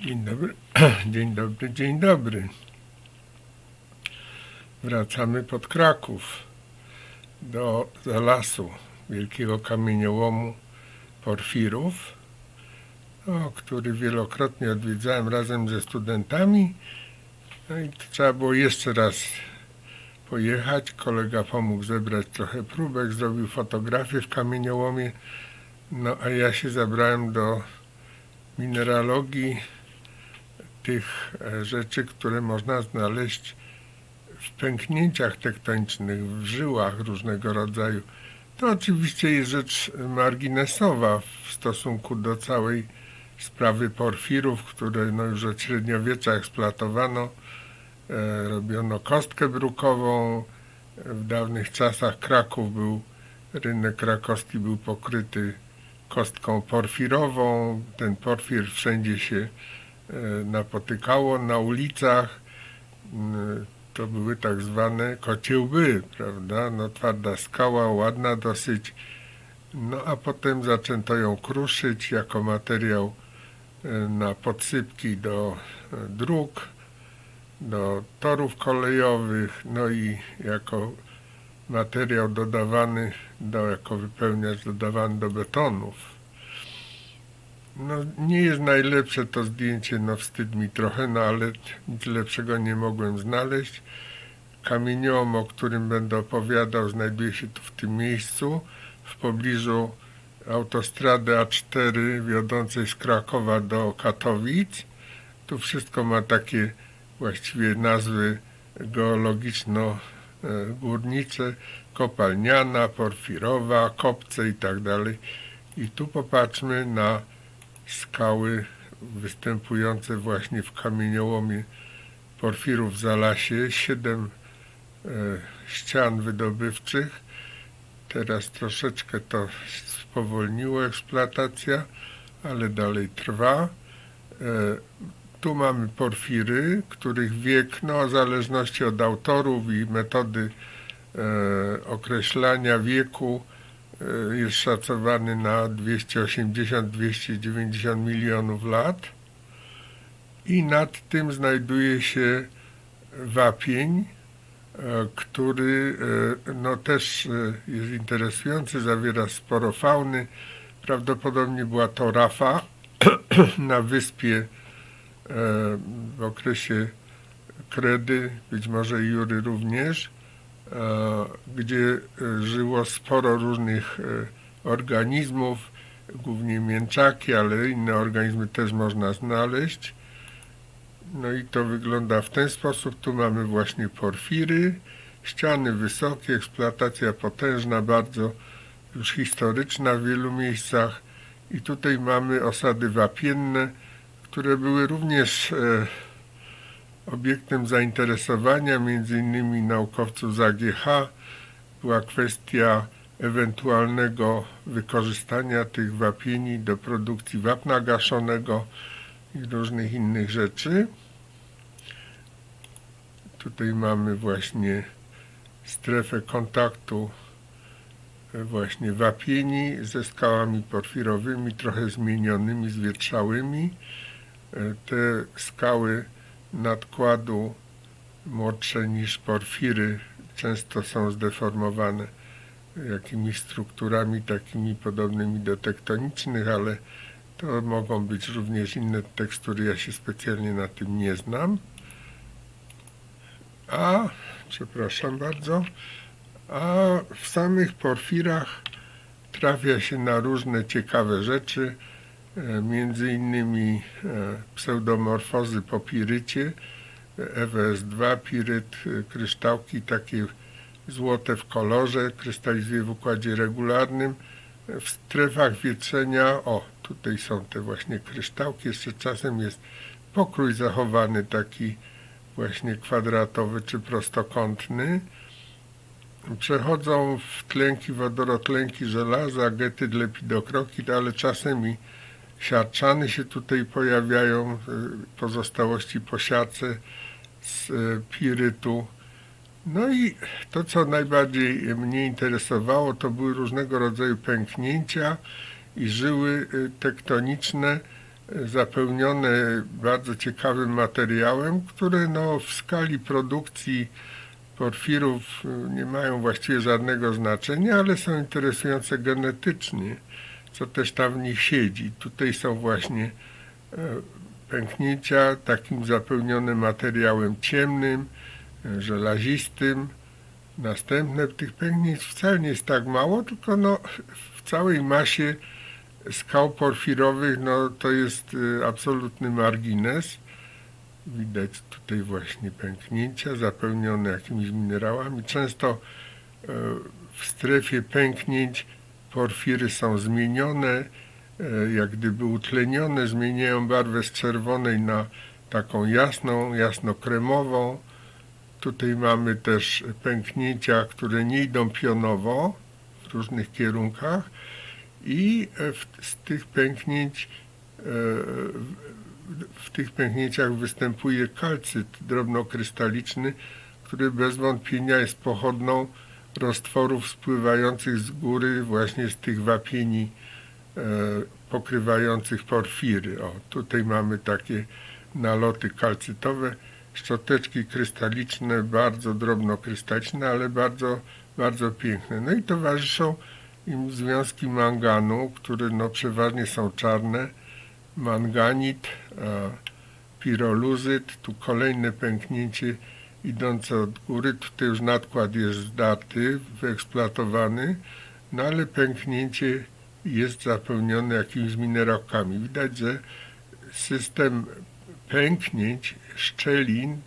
Dzień dobry, dzień dobry, dzień dobry. Wracamy pod Kraków do Zalasu, wielkiego kamieniołomu Porfirów, no, który wielokrotnie odwiedzałem razem ze studentami. No i trzeba było jeszcze raz pojechać. Kolega pomógł zebrać trochę próbek, zrobił fotografię w kamieniołomie. No a ja się zabrałem do mineralogii tych e, rzeczy, które można znaleźć w pęknięciach tektonicznych, w żyłach różnego rodzaju. To oczywiście jest rzecz marginesowa w stosunku do całej sprawy porfirów, które no już od średniowiecza eksploatowano. E, robiono kostkę brukową. W dawnych czasach Kraków był, rynek krakowski był pokryty kostką porfirową. Ten porfir wszędzie się napotykało na ulicach. To były tak zwane kociełby, prawda? No twarda skała, ładna dosyć. No a potem zaczęto ją kruszyć jako materiał e, na podsypki do e, dróg, do torów kolejowych, no i jako materiał dodawany, do, jako wypełniacz dodawany do betonów. No, nie jest najlepsze to zdjęcie, no wstyd mi trochę, no ale nic lepszego nie mogłem znaleźć. Kamieniołom, o którym będę opowiadał, znajduje się tu w tym miejscu, w pobliżu autostrady A4 wiodącej z Krakowa do Katowic. Tu wszystko ma takie właściwie nazwy geologiczno-górnicze, kopalniana, porfirowa, kopce i tak dalej. I tu popatrzmy na skały występujące właśnie w kamieniołomie porfirów w Zalasie. Siedem e, ścian wydobywczych. Teraz troszeczkę to spowolniło eksploatacja, ale dalej trwa. E, tu mamy porfiry, których wiek, no w zależności od autorów i metody e, określania wieku, jest szacowany na 280-290 milionów lat. I nad tym znajduje się wapień, e, który e, no, też e, jest interesujący, zawiera sporo fauny. Prawdopodobnie była to rafa na wyspie w okresie Kredy, być może Jury również, gdzie e, żyło sporo różnych e, organizmów, głównie mięczaki, ale inne organizmy też można znaleźć. No i to wygląda w ten sposób. Tu mamy właśnie porfiry, ściany wysokie, eksploatacja potężna, bardzo już historyczna w wielu miejscach. I tutaj mamy osady wapienne, które były również e, obiektem zainteresowania innymi naukowców z AGH. Była kwestia ewentualnego wykorzystania tych wapieni do produkcji wapna gaszonego i różnych innych rzeczy. Tutaj mamy właśnie strefę kontaktu e, właśnie wapieni ze skałami porfirowymi, trochę zmienionymi, zwietrzałymi. E, Te skały nadkładu młodsze niż porfiry często są zdeformowane jakimiś strukturami takimi podobnymi do tektonicznych, ale to mogą być również inne tekstury, ja się specjalnie na tym nie znam. A, przepraszam bardzo, a w samych porfirach trafia się na różne ciekawe rzeczy, między innymi e, pseudomorfozy po pirycie, e, EWS2, piryt, e, kryształki takie złote w kolorze, krystalizuje w układzie regularnym. W strefach wietrzenia, o tutaj są te właśnie kryształki, jeszcze czasem jest pokrój zachowany taki właśnie kwadratowy czy prostokątny. Przechodzą w tlenki, wodorotlenki żelaza, getyd, lepidokrokit, ale czasem i siarczany się tutaj pojawiają, y, pozostałości po siarce z y, pirytu. No i to, co najbardziej mnie interesowało, to były różnego rodzaju pęknięcia i żyły y, tektoniczne zapełnione bardzo ciekawym materiałem, które no, w skali produkcji porfirów nie mają właściwie żadnego znaczenia, ale są interesujące genetycznie, co też tam w nich siedzi. Tutaj są właśnie e, pęknięcia takim zapełnione materiałem ciemnym, e, żelazistym. Następne tych pęknięć wcale nie jest tak mało, tylko no, w całej masie skał porfirowych no, to jest y, absolutny margines. Widać tutaj właśnie pęknięcia zapełnione jakimiś minerałami. Często e, w strefie pęknięć porfiry są zmienione, e, jak gdyby utlenione, zmieniają barwę z czerwonej na taką jasną, jasno-kremową. Tutaj mamy też pęknięcia, które nie idą pionowo w różnych kierunkach i e, w, z tych pęknięć e, w- tych pęknięciach występuje kalcyt drobnokrystaliczny, który bez wątpienia jest pochodną roztworów spływających z góry właśnie z tych wapieni e, pokrywających porfiry. O, tutaj mamy takie naloty kalcytowe, szczoteczki krystaliczne, bardzo drobnokrystaliczne, ale bardzo, bardzo piękne. No i towarzyszą im związki manganu, które no przeważnie są czarne, manganit, e, piroluzyt, tu kolejne pęknięcie idące od góry, tutaj już nadkład jest zdarty, wyeksploatowany, no ale pęknięcie jest zapełnione jakimiś minerałkami. Widać, że system pęknięć, szczelin e,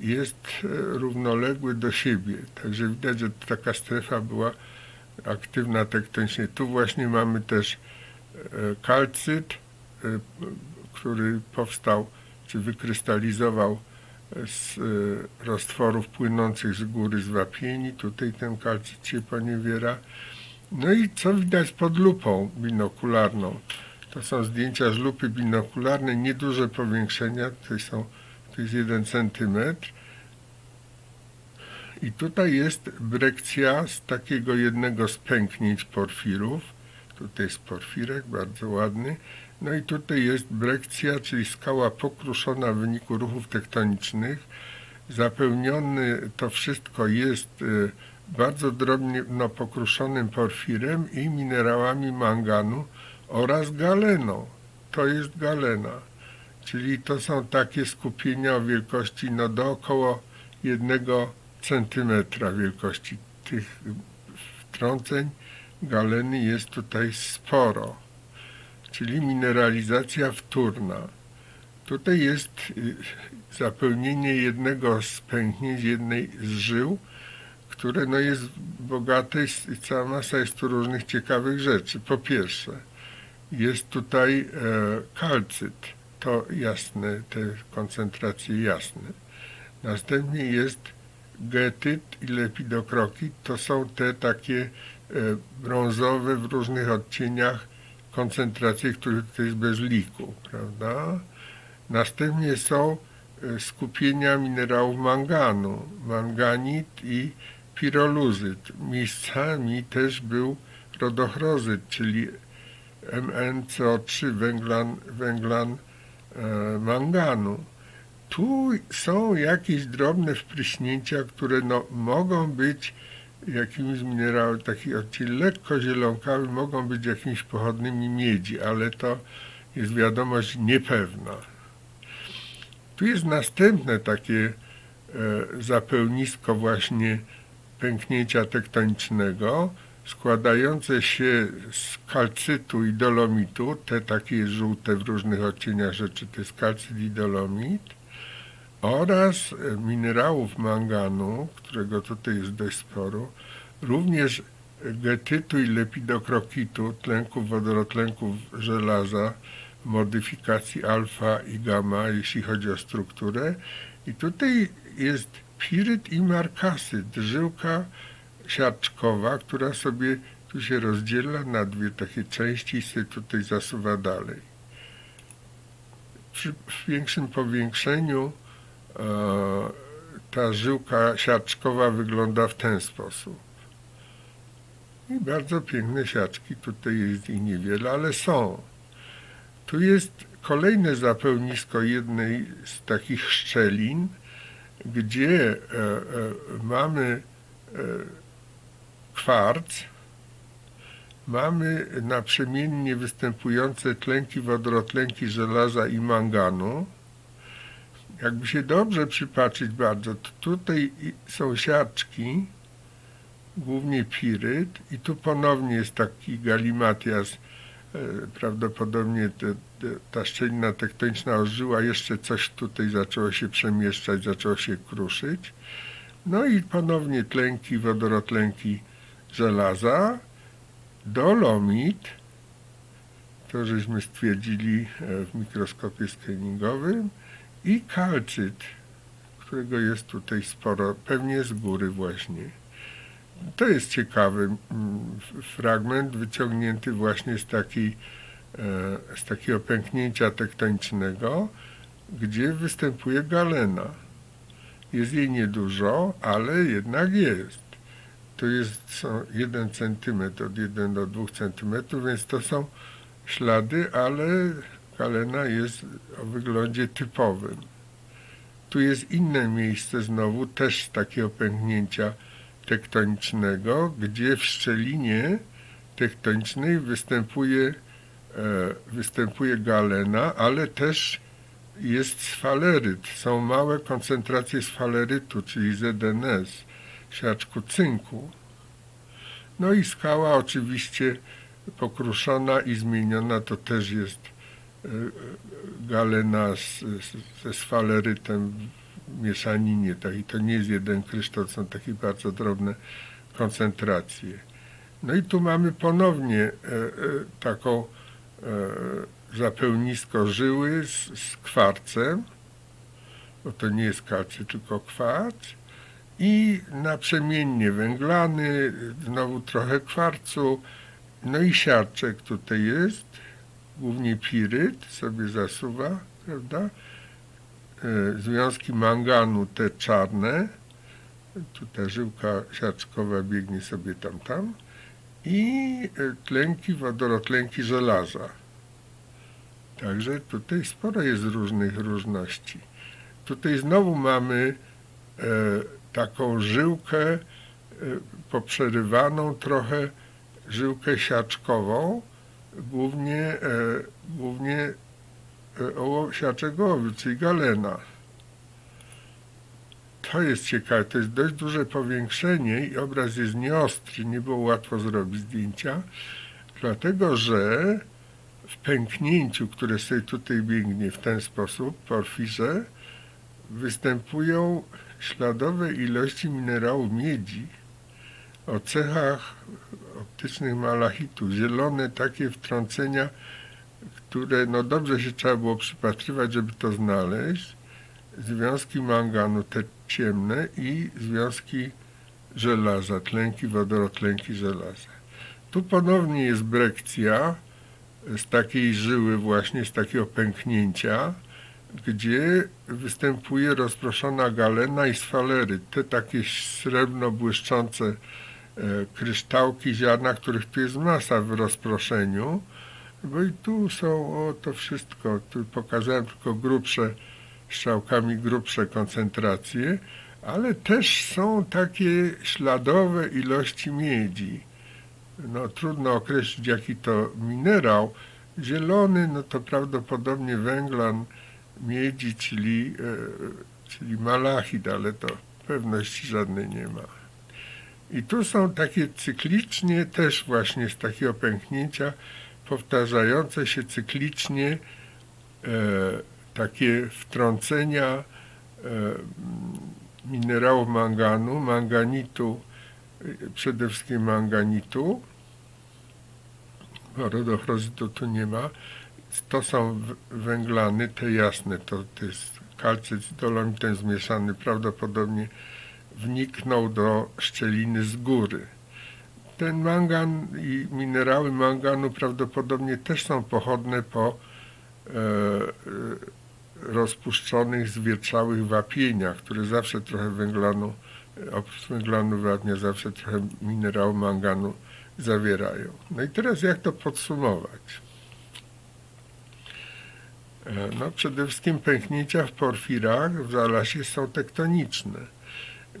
jest e, równoległy do siebie. Także widać, że taka strefa była aktywna tektonicznie. Tu właśnie mamy też e, kalcyt, który powstał czy wykrystalizował z e, roztworów płynących z góry z wapieni. Tutaj ten kalcyt się poniewiera. No i co widać pod lupą binokularną? To są zdjęcia z lupy binokularnej, nieduże powiększenia, tutaj są, to jest 1 centymetr. I tutaj jest brekcja z takiego jednego z pęknięć porfirów. Tutaj jest porfirek, bardzo ładny. No i tutaj jest brekcja, czyli skała pokruszona w wyniku ruchów tektonicznych. Zapełniony to wszystko jest y, bardzo drobnie no, pokruszonym porfirem i minerałami manganu oraz galeną. To jest galena. Czyli to są takie skupienia o wielkości no, do około jednego centymetra wielkości tych wtrąceń galeny jest tutaj sporo, czyli mineralizacja wtórna. Tutaj jest y, zapełnienie jednego z pęknięć, jednej z żył, które no jest bogate i cała masa jest tu różnych ciekawych rzeczy. Po pierwsze, jest tutaj e, kalcyt, to jasne, te koncentracje jasne. Następnie jest getyt i lepidokrokit to są te takie e, brązowe w różnych odcieniach koncentracje, które tutaj jest bez liku, prawda? Następnie są e, skupienia minerałów manganu, manganit i piroluzyt. Miejscami też był rodochrozyt, czyli MnCO3, węglan, węglan e, manganu tu są jakieś drobne wpryśnięcia, które no, mogą być jakimiś minerałami, taki odcień lekko zielonkawy, mogą być jakimiś pochodnymi miedzi, ale to jest wiadomość niepewna. Tu jest następne takie e, zapełnisko właśnie pęknięcia tektonicznego, składające się z kalcytu i dolomitu, te takie żółte w różnych odcieniach rzeczy, to jest kalcyt i dolomit, oraz e, minerałów manganu, którego tutaj jest dość sporo, również getytu i lepidokrokitu, tlenków wodorotlenków żelaza, modyfikacji alfa i gamma, jeśli chodzi o strukturę. I tutaj jest piryt i markasyt, żyłka siarczkowa, która sobie tu się rozdziela na dwie takie części i sobie tutaj zasuwa dalej. Przy większym powiększeniu ta żyłka siarczkowa wygląda w ten sposób. I bardzo piękne siaczki, tutaj jest ich niewiele, ale są. Tu jest kolejne zapełnisko jednej z takich szczelin, gdzie e, e, mamy e, kwarc, mamy naprzemiennie występujące tlenki wodorotlenki żelaza i manganu. Jakby się dobrze przypatrzyć bardzo, to tutaj są siaczki, głównie piryt i tu ponownie jest taki galimatias, e, prawdopodobnie te, te, ta szczelina tektoniczna ożyła, jeszcze coś tutaj zaczęło się przemieszczać, zaczęło się kruszyć. No i ponownie tlenki, wodorotlenki żelaza, dolomit, to żeśmy stwierdzili e, w mikroskopie skeningowym i kalcyt, którego jest tutaj sporo, pewnie z góry właśnie. To jest ciekawy mm, fragment wyciągnięty właśnie z, e, z takiego pęknięcia tektonicznego, gdzie występuje galena. Jest jej niedużo, ale jednak jest. To jest są 1 cm od 1 do 2 cm, więc to są ślady, ale galena jest o wyglądzie typowym. Tu jest inne miejsce znowu, też takiego pęknięcia tektonicznego, gdzie w szczelinie tektonicznej występuje, e, występuje galena, ale też jest sfaleryt. Są małe koncentracje sfalerytu, czyli ZNS, siaczku cynku. No i skała oczywiście pokruszona i zmieniona to też jest galena z, ze sfalerytem w mieszaninie. Tak, I to nie jest jeden kryształ, są takie bardzo drobne koncentracje. No i tu mamy ponownie e, e, taką e, zapełnisko żyły z, z kwarcem, bo to nie jest kalcy, tylko kwarc i naprzemiennie węglany, znowu trochę kwarcu, no i siarczek tutaj jest, głównie piryt sobie zasuwa, prawda? E, Związki manganu te czarne, tu ta żyłka siarczkowa biegnie sobie tam, tam i e, tlenki, wodorotlenki żelaza. Także tutaj sporo jest różnych różności. Tutaj znowu mamy e, taką żyłkę e, poprzerywaną trochę, żyłkę siaczkową, głównie, e, głównie e, oło, siaczek ołowiu, czyli galena. To jest ciekawe, to jest dość duże powiększenie i obraz jest nieostry, nie było łatwo zrobić zdjęcia, dlatego że w pęknięciu, które sobie tutaj biegnie w ten sposób, porfirze, występują śladowe ilości minerału miedzi o cechach optycznych malachitu. Zielone takie wtrącenia, które no dobrze się trzeba było przypatrywać, żeby to znaleźć. Związki manganu, te ciemne i związki żelaza, tlenki, wodorotlenki żelaza. Tu ponownie jest brekcja z takiej żyły właśnie, z takiego pęknięcia, gdzie występuje rozproszona galena i sfalery. Te takie srebrno błyszczące kryształki ziarna, których tu jest masa w rozproszeniu. Bo i tu są o, to wszystko. Tu pokazałem tylko grubsze, strzałkami grubsze koncentracje, ale też są takie śladowe ilości miedzi. No trudno określić jaki to minerał. Zielony, no to prawdopodobnie węglan miedzi, czyli, e, czyli malachit, ale to pewności żadnej nie ma. I tu są takie cyklicznie, też właśnie z takiego pęknięcia, powtarzające się cyklicznie e, takie wtrącenia e, minerałów manganu, manganitu, e, przede wszystkim manganitu, bo rodochrozytu tu nie ma. To są węglany, te jasne, to, to jest kalcyt z dolomitem zmieszany, prawdopodobnie wniknął do szczeliny z góry. Ten mangan i minerały manganu prawdopodobnie też są pochodne po e, e, rozpuszczonych, zwietrzałych wapieniach, które zawsze trochę węglanu, oprócz węglanu wapnia, zawsze trochę minerału manganu zawierają. No i teraz jak to podsumować? E, No, przede wszystkim pęknięcia w porfirach w zalasie są tektoniczne.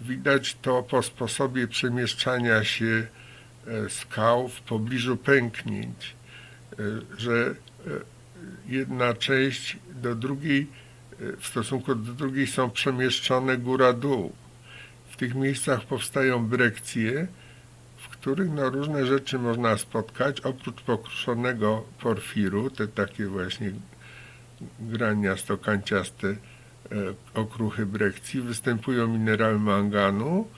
Widać to po sposobie przemieszczania się e, skał w pobliżu pęknięć, e, że e, jedna część do drugiej, w stosunku do drugiej są przemieszczone góra-dół. W tych miejscach powstają brekcje, w których no, różne rzeczy można spotkać, oprócz pokruszonego porfiru, te takie właśnie graniasto-kanciaste e, okruchy brekcji, występują minerały manganu,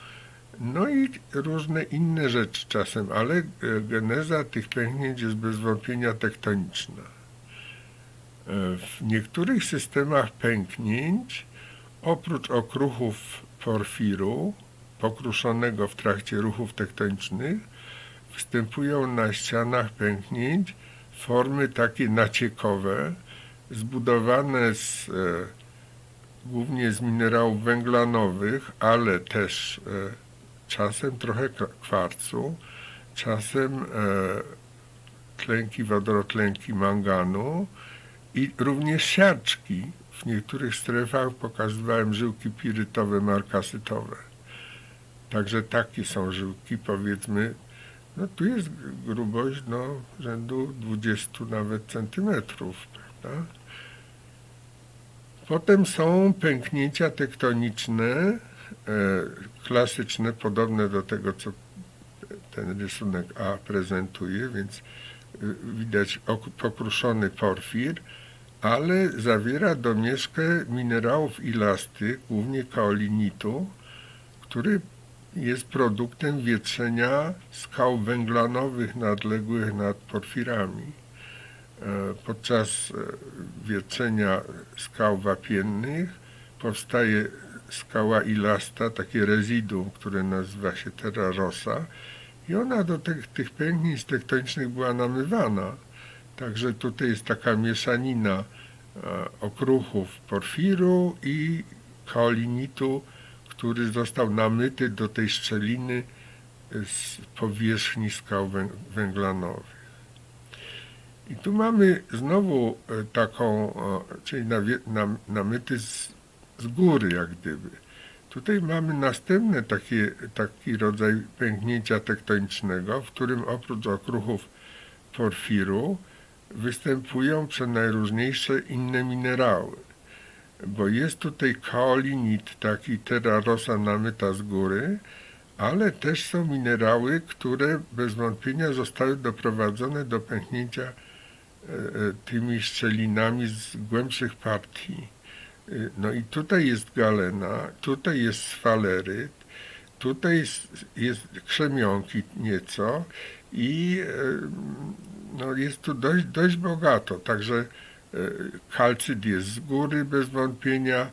no i różne inne rzeczy czasem, ale e, geneza tych pęknięć jest bez wątpienia tektoniczna. E, W niektórych systemach pęknięć, oprócz okruchów porfiru, pokruszonego w trakcie ruchów tektonicznych, występują na ścianach pęknięć formy takie naciekowe, zbudowane z, e, głównie z minerałów węglanowych, ale też e, czasem trochę kwa- kwarcu, czasem e, tlenki wodorotlenki manganu i również siarczki. W niektórych strefach pokazywałem żyłki pirytowe, markasytowe. Także takie są żyłki, powiedzmy, no tu jest grubość no, rzędu 20 nawet centymetrów, prawda? Potem są pęknięcia tektoniczne, e, klasyczne, podobne do tego, co ten rysunek A prezentuje, więc y, widać ok- pokruszony porfir, ale zawiera domieszkę minerałów ilastych, głównie kaolinitu, który jest produktem wietrzenia skał węglanowych nadległych nad porfirami. E, Podczas e, wietrzenia skał wapiennych powstaje skała ilasta, takie rezyduum, które nazywa się terra rosa i ona do tych, tych pęknięć tektonicznych była namywana. Także tutaj jest taka mieszanina e, okruchów porfiru i kaolinitu, który został namyty do tej szczeliny z powierzchni skał wę- węglanowych. I tu mamy znowu e, taką, czyli namyty z, z góry jak gdyby. Tutaj mamy następny taki, taki rodzaj pęknięcia tektonicznego, w którym oprócz okruchów porfiru występują przenajróżniejsze inne minerały. Bo jest tutaj kaolinit, taki terra rosa namyta z góry, ale też są minerały, które bez wątpienia zostały doprowadzone do pęknięcia tymi szczelinami z głębszych partii. Y, No i tutaj jest galena, tutaj jest sfaleryt, tutaj jest, jest krzemionki nieco i e, no jest tu dość, dość bogato, także e, kalcyd jest z góry bez wątpienia, e,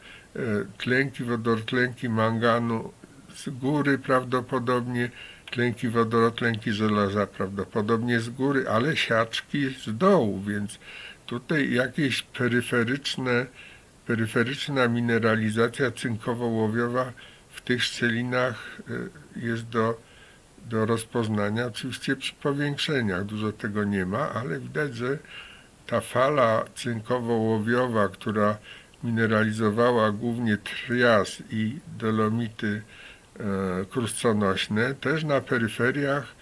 tlenki, wodorotlenki manganu z góry prawdopodobnie, tlenki wodorotlenki żelaza prawdopodobnie z góry, ale siaczki z dołu, więc tutaj jakieś peryferyczne peryferyczna mineralizacja cynkowo-łowiowa w tych szczelinach y, jest do, do rozpoznania. Oczywiście przy powiększeniach dużo tego nie ma, ale widać, że ta fala cynkowo-łowiowa, która mineralizowała głównie trias i dolomity e, krustonośne, też na peryferiach,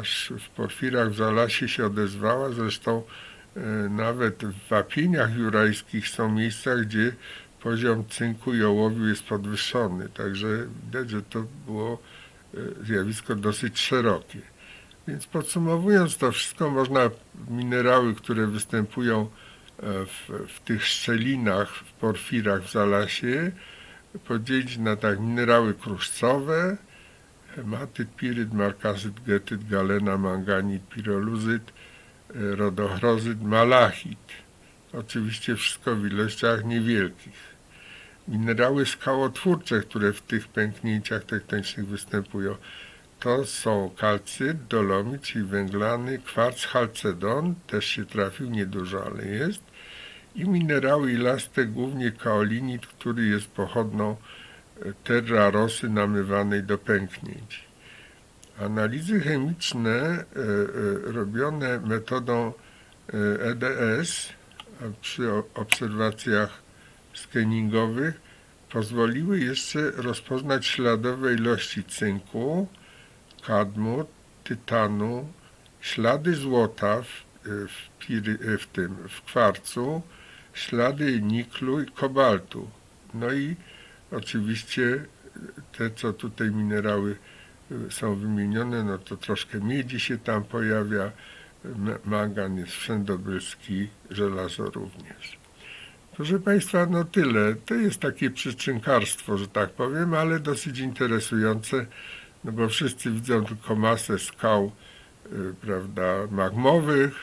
aż w porfirach w Zalasie się odezwała. Zresztą e, nawet w wapieniach jurajskich są miejsca, gdzie poziom cynku i ołowiu jest podwyższony. Także widać, że to było e, zjawisko dosyć szerokie. Więc podsumowując to wszystko, można minerały, które występują e, w, w tych szczelinach, w porfirach w Zalasie, podzielić na tak minerały kruszcowe, hematyt, piryt, markazyt, getyt, galena, manganit, piroluzyt, e, rodochrozyt, malachit. Oczywiście wszystko w ilościach niewielkich. Minerały skałotwórcze, które w tych pęknięciach tektonicznych występują, to są kalcyt, dolomit, czyli węglany, kwarc, chalcedon, też się trafił, niedużo, ale jest, i minerały ilaste, głównie kaolinit, który jest pochodną e, terra rosy namywanej do pęknięć. Analizy chemiczne e, e, robione metodą e, EDS a przy obserwacjach skeningowych pozwoliły jeszcze rozpoznać śladowe ilości cynku, kadmu, tytanu, ślady złota w, w, w tym w kwarcu, ślady niklu i kobaltu. No i oczywiście te, co tutaj minerały y, są wymienione, no to troszkę miedzi się tam pojawia, mangan jest wszędobylski, żelazo również. Proszę Państwa, no tyle. To jest takie przyczynkarstwo, że tak powiem, ale dosyć interesujące, no bo wszyscy widzą tylko masę skał, y, prawda, magmowych,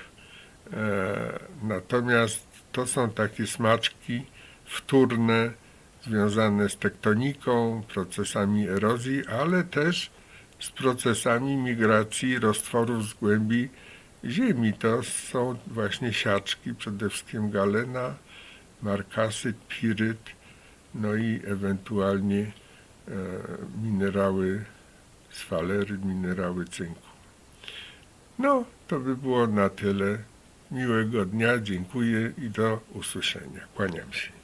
e, natomiast to są takie smaczki wtórne, związane z tektoniką, procesami erozji, ale też z procesami migracji roztworów z głębi ziemi. To są właśnie siaczki, przede wszystkim galena, markasyt, piryt, no i ewentualnie e, minerały sfalery, minerały cynku. No, to by było na tyle. Miłego dnia, dziękuję i do usłyszenia. Kłaniam się.